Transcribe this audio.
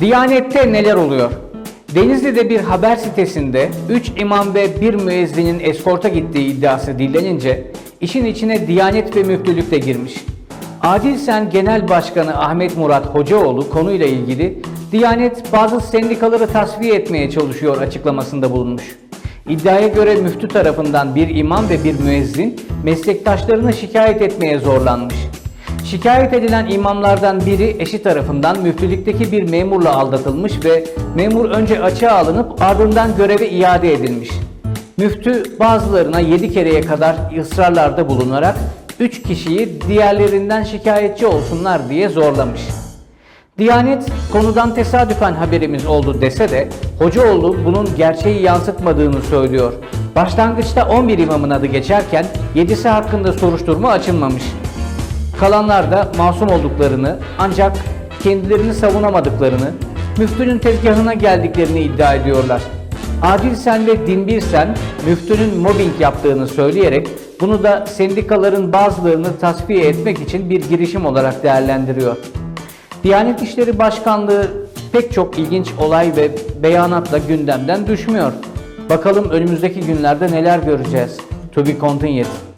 Diyanette neler oluyor? Denizli'de bir haber sitesinde 3 imam ve bir müezzinin eskorta gittiği iddiası dillenince işin içine Diyanet ve Müftülük de girmiş. Adil Sen Genel Başkanı Ahmet Murat Hocaoğlu konuyla ilgili Diyanet bazı sendikaları tasfiye etmeye çalışıyor açıklamasında bulunmuş. İddiaya göre müftü tarafından bir imam ve bir müezzin meslektaşlarını şikayet etmeye zorlanmış. Şikayet edilen imamlardan biri eşi tarafından müftülükteki bir memurla aldatılmış ve memur önce açığa alınıp ardından göreve iade edilmiş. Müftü bazılarına 7 kereye kadar ısrarlarda bulunarak 3 kişiyi diğerlerinden şikayetçi olsunlar diye zorlamış. Diyanet konudan tesadüfen haberimiz oldu dese de Hocaoğlu bunun gerçeği yansıtmadığını söylüyor. Başlangıçta 11 imamın adı geçerken 7'si hakkında soruşturma açılmamış. Kalanlar da masum olduklarını ancak kendilerini savunamadıklarını, müftünün tezgahına geldiklerini iddia ediyorlar. Adil Sen ve Dinbir Sen müftünün mobbing yaptığını söyleyerek bunu da sendikaların bazılarını tasfiye etmek için bir girişim olarak değerlendiriyor. Diyanet İşleri Başkanlığı pek çok ilginç olay ve beyanatla gündemden düşmüyor. Bakalım önümüzdeki günlerde neler göreceğiz. To be continued.